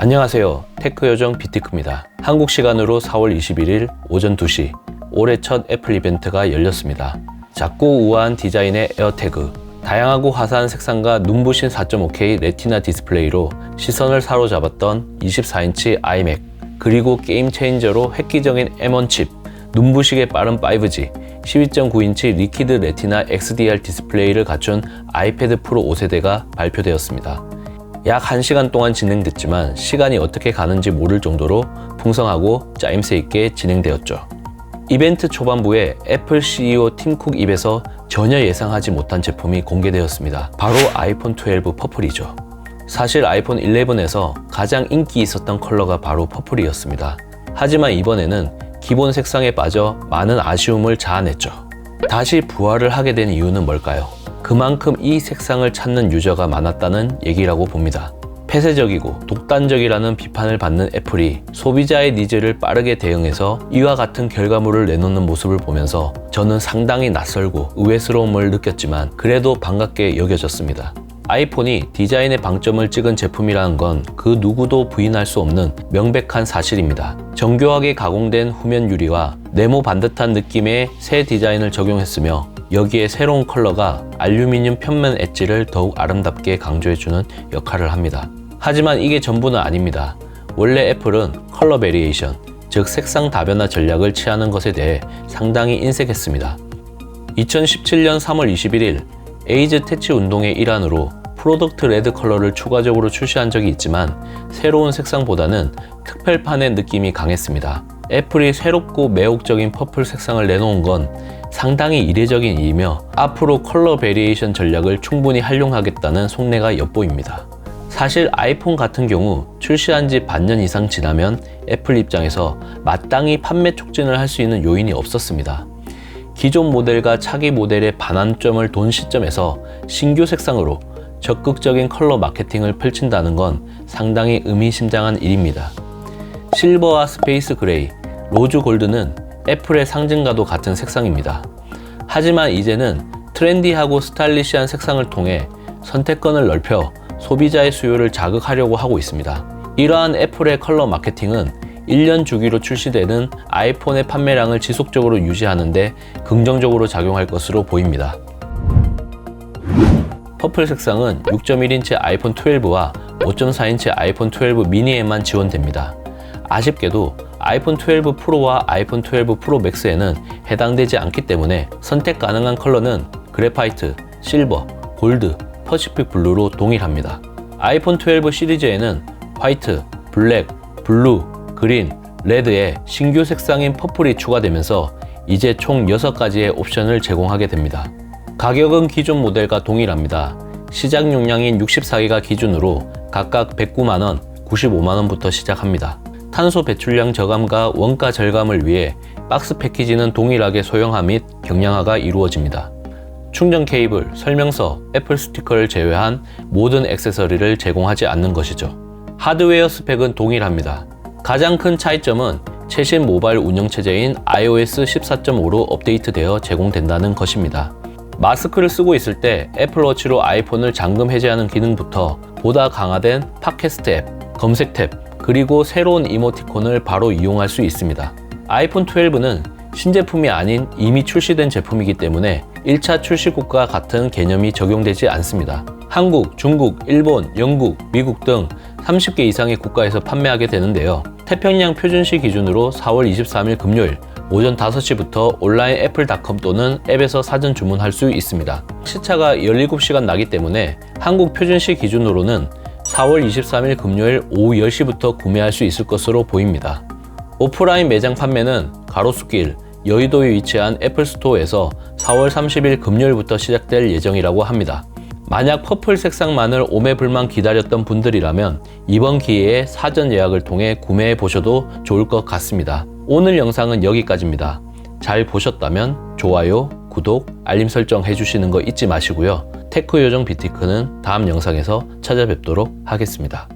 안녕하세요. 테크 요정 비티크입니다. 한국 시간으로 4월 21일 오전 2시 올해 첫 애플 이벤트가 열렸습니다. 작고 우아한 디자인의 에어태그, 다양하고 화사한 색상과 눈부신 4.5K 레티나 디스플레이로 시선을 사로잡았던 24인치 아이맥, 그리고 게임 체인저로 획기적인 M1 칩, 눈부시게 빠른 5G, 12.9인치 리퀴드 레티나 XDR 디스플레이를 갖춘 아이패드 프로 5세대가 발표되었습니다. 약 1시간 동안 진행됐지만 시간이 어떻게 가는지 모를 정도로 풍성하고 짜임새 있게 진행되었죠. 이벤트 초반부에 애플 CEO 팀쿡 입에서 전혀 예상하지 못한 제품이 공개되었습니다. 바로 아이폰 12 퍼플이죠. 사실 아이폰 11에서 가장 인기 있었던 컬러가 바로 퍼플이었습니다. 하지만 이번에는 기본 색상에 빠져 많은 아쉬움을 자아냈죠. 다시 부활을 하게 된 이유는 뭘까요? 그만큼 이 색상을 찾는 유저가 많았다는 얘기라고 봅니다. 폐쇄적이고 독단적이라는 비판을 받는 애플이 소비자의 니즈를 빠르게 대응해서 이와 같은 결과물을 내놓는 모습을 보면서 저는 상당히 낯설고 의외스러움을 느꼈지만 그래도 반갑게 여겨졌습니다. 아이폰이 디자인의 방점을 찍은 제품이라는 건 그 누구도 부인할 수 없는 명백한 사실입니다. 정교하게 가공된 후면 유리와 네모 반듯한 느낌의 새 디자인을 적용했으며 여기에 새로운 컬러가 알루미늄 편면 엣지를 더욱 아름답게 강조해주는 역할을 합니다. 하지만 이게 전부는 아닙니다. 원래 애플은 컬러 베리에이션, 즉 색상 다변화 전략을 취하는 것에 대해 상당히 인색했습니다. 2017년 3월 21일 에이즈 태치 운동의 일환으로 프로덕트 레드 컬러를 추가적으로 출시한 적이 있지만 새로운 색상보다는 특별판의 느낌이 강했습니다. 애플이 새롭고 매혹적인 퍼플 색상을 내놓은 건 상당히 이례적인 일이며 앞으로 컬러 베리에이션 전략을 충분히 활용하겠다는 속내가 엿보입니다. 사실 아이폰 같은 경우 출시한 지 반년 이상 지나면 애플 입장에서 마땅히 판매 촉진을 할 수 있는 요인이 없었습니다. 기존 모델과 차기 모델의 반환점을 돈 시점에서 신규 색상으로 적극적인 컬러 마케팅을 펼친다는 건 상당히 의미심장한 일입니다. 실버와 스페이스 그레이, 로즈 골드는 애플의 상징과도 같은 색상입니다. 하지만 이제는 트렌디하고 스타일리시한 색상을 통해 선택권을 넓혀 소비자의 수요를 자극하려고 하고 있습니다. 이러한 애플의 컬러 마케팅은 1년 주기로 출시되는 아이폰의 판매량을 지속적으로 유지하는데 긍정적으로 작용할 것으로 보입니다. 퍼플 색상은 6.1인치 아이폰 12와 5.4인치 아이폰 12 미니에만 지원됩니다. 아쉽게도 아이폰 12 프로와 아이폰 12 프로 맥스에는 해당되지 않기 때문에 선택 가능한 컬러는 그래파이트, 실버, 골드, 퍼시픽 블루로 동일합니다. 아이폰 12 시리즈에는 화이트, 블랙, 블루, 그린, 레드에 신규 색상인 퍼플이 추가되면서 이제 총 6가지의 옵션을 제공하게 됩니다. 가격은 기존 모델과 동일합니다. 시작 용량인 64기가 기준으로 각각 109만원, 95만원부터 시작합니다. 탄소 배출량 저감과 원가 절감을 위해 박스 패키지는 동일하게 소형화 및 경량화가 이루어집니다. 충전 케이블, 설명서, 애플 스티커를 제외한 모든 액세서리를 제공하지 않는 것이죠. 하드웨어 스펙은 동일합니다. 가장 큰 차이점은 최신 모바일 운영체제인 iOS 14.5로 업데이트되어 제공된다는 것입니다. 마스크를 쓰고 있을 때 애플워치로 아이폰을 잠금 해제하는 기능부터 보다 강화된 팟캐스트 앱, 검색 탭, 그리고 새로운 이모티콘을 바로 이용할 수 있습니다. 아이폰 12는 신제품이 아닌 이미 출시된 제품이기 때문에 1차 출시국과 같은 개념이 적용되지 않습니다. 한국, 중국, 일본, 영국, 미국 등 30개 이상의 국가에서 판매하게 되는데요. 태평양 표준시 기준으로 4월 23일 금요일 오전 5시부터 온라인 애플닷컴 또는 앱에서 사전 주문할 수 있습니다. 시차가 17시간 나기 때문에 한국 표준시 기준으로는 4월 23일 금요일 오후 10시부터 구매할 수 있을 것으로 보입니다. 오프라인 매장 판매는 가로수길, 여의도에 위치한 애플 스토어에서 4월 30일 금요일부터 시작될 예정이라고 합니다. 만약 퍼플 색상만을 오매불만 기다렸던 분들이라면 이번 기회에 사전 예약을 통해 구매해 보셔도 좋을 것 같습니다. 오늘 영상은 여기까지입니다. 잘 보셨다면 좋아요, 구독, 알림 설정 해주시는 거 잊지 마시고요. 테크 요정 비티크는 다음 영상에서 찾아뵙도록 하겠습니다.